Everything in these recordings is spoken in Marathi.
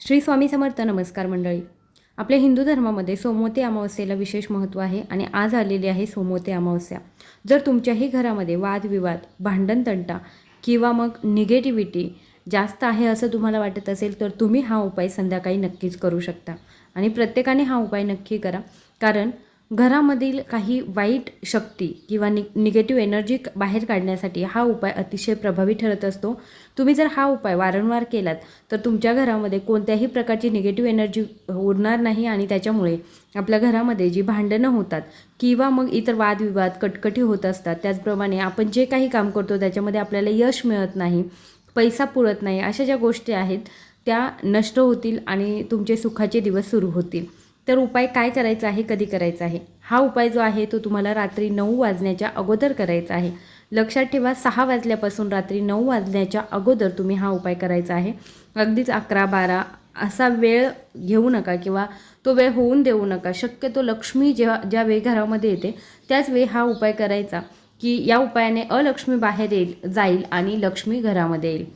श्री स्वामी समर्थ नमस्कार मंडळी. आपल्या हिंदू धर्मामध्ये सोमवती अमावस्येला विशेष महत्त्व आहे आणि आज आलेली आहे सोमवती अमावस्या. जर तुमच्याही घरामध्ये वादविवाद भांडण तंटा किंवा मग निगेटिव्हिटी जास्त आहे असं तुम्हाला वाटत असेल तर तुम्ही हा उपाय संध्याकाळी नक्कीच करू शकता. आणि प्रत्येकाने हा उपाय नक्की करा. कारण घरामधील काही वाईट शक्ती किंवा नि निगेटिव्ह एनर्जी बाहेर काढण्यासाठी हा उपाय अतिशय प्रभावी ठरत असतो. तुम्ही जर हा उपाय वारंवार केलात तर तुमच्या घरामध्ये कोणत्याही प्रकारची निगेटिव्ह एनर्जी उरणार नाही आणि त्याच्यामुळे आपल्या घरामध्ये जी भांडणं होतात किंवा मग इतर वादविवाद कटकटी होत असतात त्याचप्रमाणे आपण जे काही काम करतो त्याच्यामध्ये आपल्याला यश मिळत नाही पैसा पुरत नाही अशा ज्या गोष्टी आहेत त्या नष्ट होतील आणि तुमचे सुखाचे दिवस सुरू होतील. तर उपाय काय करायचा आहे कधी करायचा आहे? हा उपाय जो आहे तो तुम्हाला रात्री नऊ वाजण्याच्या अगोदर करायचा आहे. लक्षात ठेवा सहा वाजल्यापासून रात्री नऊ वाजण्याच्या अगोदर तुम्ही हा उपाय करायचा आहे. अगदीच अकरा बारा असा वेळ घेऊ नका किंवा तो वेळ होऊन देऊ नका. शक्यतो लक्ष्मी जेव्हा ज्या वेळी घरामध्ये येते त्याच वेळी हा उपाय करायचा की या उपायाने अलक्ष्मी बाहेर येईल जाईल आणि लक्ष्मी घरामध्ये येईल.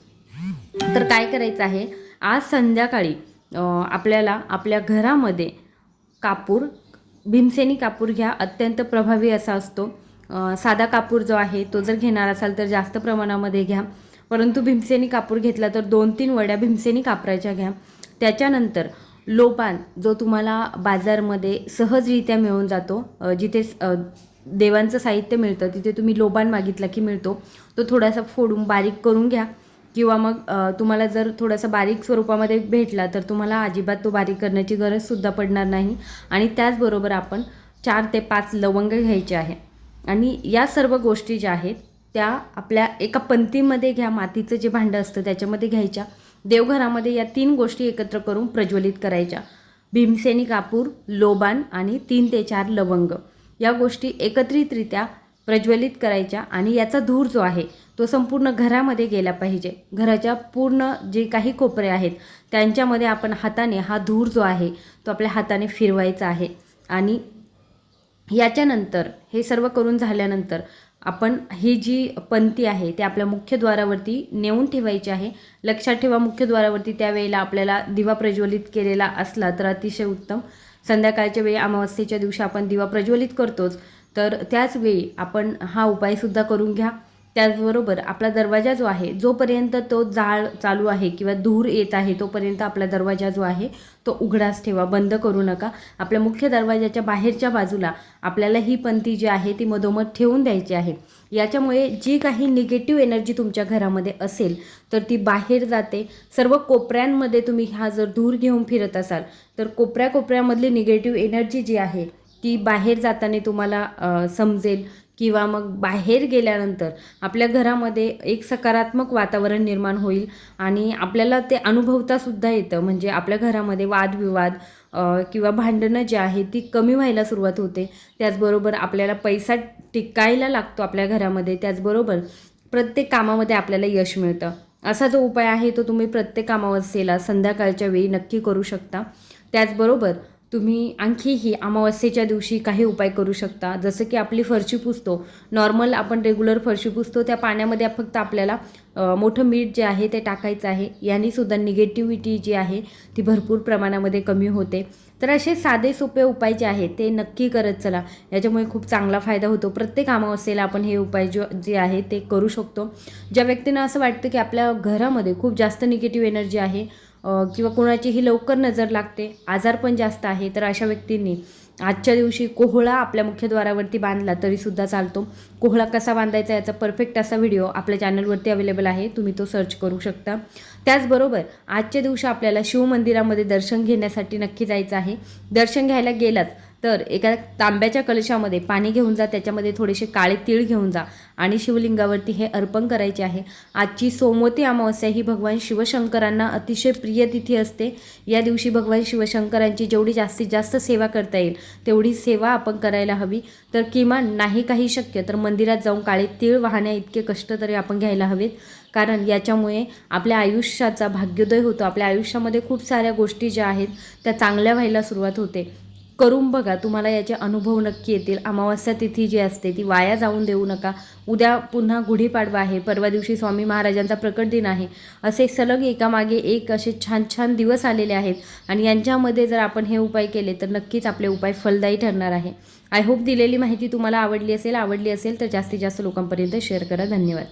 तर काय करायचं आहे? आज संध्याकाळी आपल्याला आपल्या घरामध्ये कापूर भीमसेनी कापूर घ्या अत्यंत प्रभावी असा असतो. साधा कापूर जो आहे तो जर घेणार असाल तर जास्त प्रमाणामध्ये घ्या. परंतु भीमसेनी कापूर घेतला तर दोन तीन वड्या भीमसेनी कापराच्या घ्या. त्याच्यानंतर लोबान जो तुम्हाला बाजारमध्ये सहजरित्या मिळून जातो जिथे देवांचं साहित्य मिळतं तिथे तुम्ही लोबान मागितला की मिळतो तो थोडासा फोडून बारीक करून घ्या. किंवा मग तुम्हाला जर थोडासा बारीक स्वरूपामध्ये भेटला तर तुम्हाला अजिबात तो बारीक करण्याची गरजसुद्धा पडणार नाही. आणि त्याचबरोबर आपण चार ते पाच लवंग घ्यायचे आहे. आणि या सर्व गोष्टी ज्या आहेत त्या आपल्या एका पंक्तीमध्ये घ्या मातीचं जे भांडं असतं त्याच्यामध्ये घ्यायच्या. देवघरामध्ये या तीन गोष्टी एकत्र करून प्रज्वलित करायच्या. भीमसेनी कापूर लोबान आणि तीन ते चार लवंग. या गोष्टी एकत्रितरित्या प्रज्वलित करायच्या आणि याचा धूर जो आहे तो संपूर्ण घरामध्ये गेला पाहिजे. घराच्या पूर्ण जे काही कोपरे आहेत त्यांच्यामध्ये आपण हाताने हा धूर जो आहे तो आपल्या हाताने फिरवायचा आहे. आणि याच्यानंतर हे सर्व करून झाल्यानंतर आपण ही जी पंक्ती आहे ती आपल्या मुख्यद्वारावरती नेऊन ठेवायची आहे. लक्षात ठेवा मुख्यद्वारावरती त्यावेळेला आपल्याला दिवा प्रज्वलित केलेला असला तर अतिशय उत्तम. संध्याकाळच्या वेळी अमावस्येच्या दिवशी आपण दिवा प्रज्वलित करतोच तर त्याच वेळी आपण हा उपायसुद्धा करून घ्या. त्याचबरोबर आपला दरवाजा जो आहे जोपर्यंत तो जाळ चालू आहे किंवा धूर येत आहे तोपर्यंत आपला दरवाजा जो आहे तो उघडाच ठेवा बंद करू नका. आपल्या मुख्य दरवाजाच्या बाहेरच्या बाजूला आपल्याला ही पंथी जी आहे ती मधोमध ठेवून द्यायची आहे. याच्यामुळे जी काही निगेटिव्ह एनर्जी तुमच्या घरामध्ये असेल तर ती बाहेर जाते. सर्व कोपऱ्यांमध्ये तुम्ही हा जर धूर घेऊन फिरत असाल तर कोपऱ्या कोपऱ्यामधली निगेटिव्ह एनर्जी जी आहे ती बाहेर जाताना तुम्हाला समजेल. किंवा मग बाहेर गेल्यानंतर आपल्या घरामध्ये एक सकारात्मक वातावरण निर्माण होईल आणि आपल्याला ते अनुभवतासुद्धा येतं. म्हणजे आपल्या घरामध्ये वादविवाद किंवा भांडणं जी आहे ती कमी व्हायला सुरुवात होते. त्याचबरोबर आपल्याला पैसा टिकायला लागतो आपल्या घरामध्ये. त्याचबरोबर प्रत्येक कामामध्ये आपल्याला यश मिळतं. असा जो उपाय आहे तो तुम्ही प्रत्येक अमावस्येला संध्याकाळच्या वेळी नक्की करू शकता. त्याचबरोबर तुम्ही आणखीही अमावस्येच्या दिवशी काही उपाय करू शकता. जसं की आपली फरशी पुसतो. नॉर्मल आपण रेग्युलर फरशी पुसतो. त्या पाण्यामध्ये फक्त आपल्याला मोठं मीठ जे आहे ते टाकायचं आहे. यांनीसुद्धा निगेटिव्हिटी जी आहे ती भरपूर प्रमाणामध्ये कमी होते. तर असे साधे सोपे उपाय जे आहेत ते नक्की करत चला. याच्यामुळे खूप चांगला फायदा होतो. प्रत्येक अमावस्येला आपण हे उपाय जो जे आहे ते करू शकतो. ज्या व्यक्तींना असं वाटतं की आपल्या घरामध्ये खूप जास्त निगेटिव्ह एनर्जी आहे किंवा कोणाचीही लवकर नजर लागते आजार पण जास्त आहे तर अशा व्यक्तींनी आजच्या दिवशी कोहळा आपल्या मुख्यद्वारावरती बांधला तरीसुद्धा चालतो. कोहळा कसा बांधायचा याचा परफेक्ट असा व्हिडिओ आपल्या चॅनलवरती अवेलेबल आहे तुम्ही तो सर्च करू शकता. त्याचबरोबर आजच्या दिवशी आपल्याला शिवमंदिरामध्ये दर्शन घेण्यासाठी नक्की जायचं आहे. दर्शन घ्यायला गेलाच तर एका तांब्याच्या कलशामध्ये पाणी घेऊन जा त्याच्यामध्ये थोडेसे काळे तीळ घेऊन जा आणि शिवलिंगावरती हे अर्पण करायचे आहे. आजची सोमवती अमावस्या ही भगवान शिवशंकरांना अतिशय प्रिय तिथी असते. या दिवशी भगवान शिवशंकरांची जेवढी जास्तीत जास्त सेवा करता येईल तेवढी सेवा आपण करायला हवी. तर किमान नाही काही शक्य तर मंदिरात जाऊन काळे तीळ वाहण्या इतके कष्ट तरी आपण घ्यायला हवेत. कारण याच्यामुळे आपल्या आयुष्याचा भाग्योदय होतो. आपल्या आयुष्यामध्ये खूप साऱ्या गोष्टी ज्या आहेत त्या चांगल्या व्हायला सुरुवात होते. करून बघा तुम्हाला याचे अनुभव नक्की येतील. अमावस्या तिथी जी असते ती वाया जाऊन देऊ नका. उद्या पुन्हा गुढीपाडवा आहे. परवा दिवशी स्वामी महाराजांचा प्रकट दिन आहे. असे सलग एकामागे एक असे छान छान दिवस आलेले आहेत. आणि यांच्यामध्ये जर आपण हे उपाय केले तर नक्कीच आपले उपाय फलदायी ठरणार आहे. आय होप दिलेली माहिती तुम्हाला आवडली असेल आवडली असेल तर जास्तीत जास्त लोकांपर्यंत शेअर करा. धन्यवाद.